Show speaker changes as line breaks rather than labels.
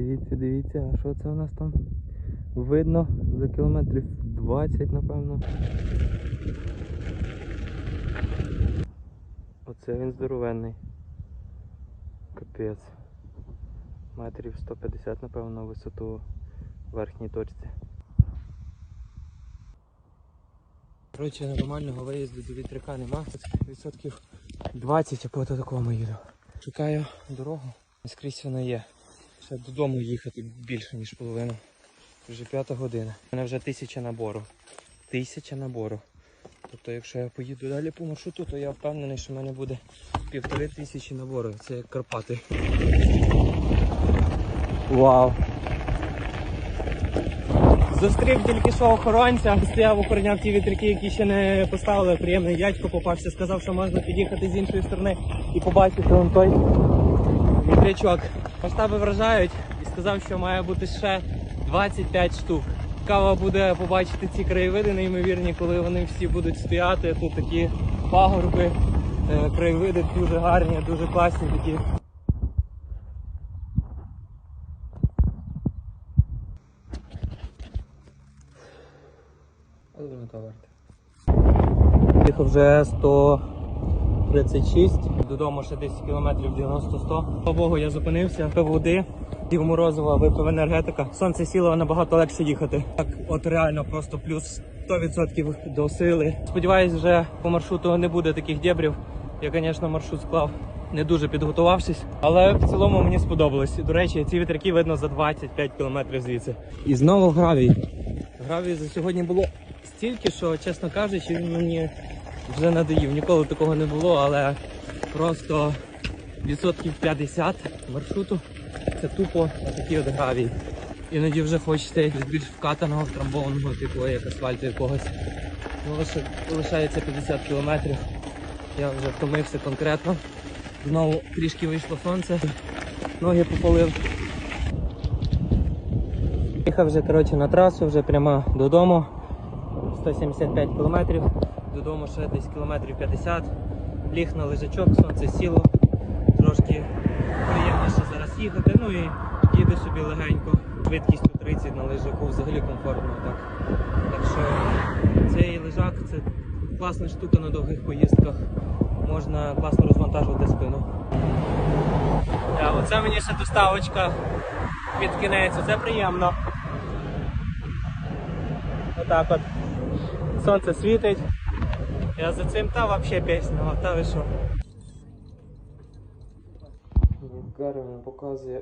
Дивіться, дивіться, а що це у нас там? Видно за кілометрів 20, напевно. Оце він здоровенний. Капець. Метрів 150, напевно, висоту в верхній точці. Коротше, нормального виїзду до вітряка нема. Відсотків 20 або до такому їду. Шукаю дорогу, скрізь вона є. Ще додому їхати більше, ніж половину. Вже п'ята година. У мене вже тисяча набору. Тисяча набору. Тобто, якщо я поїду далі по маршруту, то я впевнений, що в мене буде півтори тисячі набору. Це як Карпати. Вау! Зустрів тільки що охоронця, стояв охороняв ті вітряки, які ще не поставили. Приємний дядько попався, сказав, що можна під'їхати з іншої сторони і побачити он той вітрячок. Масштаби вражають і сказав, що має бути ще 25 штук. Цікаво буде побачити ці краєвиди неймовірні, коли вони всі будуть стояти. Тут такі пагорби, е, краєвиди дуже гарні, дуже класні такі. Їхав вже 136, додому ще 10 кілометрів 90-100. Слава Богу, я зупинився, пив води, їв морозива, випив енергетика. Сонце сіло набагато легше їхати. Так, от реально просто плюс 100% до сили. Сподіваюсь, вже по маршруту не буде таких дєбрів. Я, звісно, маршрут склав не дуже підготувавшись, але в цілому мені сподобалось. До речі, ці вітряки видно за 25 кілометрів звідси. І знову гравій. Гравію за сьогодні було стільки, що, чесно кажучи, він мені вже надоїв. Ніколи такого не було, але просто відсотків 50 маршруту це тупо такий от гравій. Іноді вже хочете якогось більш вкатаного, втрамбованого, типу як асфальту якогось. Ну, лише лишається 50 кілометрів. Я вже втомився конкретно. Знову трішки вийшло сонце, ноги попалив. Їхав вже коротше, на трасу, вже прямо додому. 175 кілометрів, додому ще десь кілометрів 50. Ліг на лежачок, сонце сіло. Трошки приємніше зараз їхати. Ну і їде собі легенько. Швидкістю 30 на лежаку взагалі комфортно. Так, так що цей лежак це класна штука на довгих поїздках. Можна класно розвантажувати спину. Да, оце мені ще доставочка під кінець, це приємно. Отак от. Сонце світить. Я за цим та взагалі пісня, та ви що. Гарно показує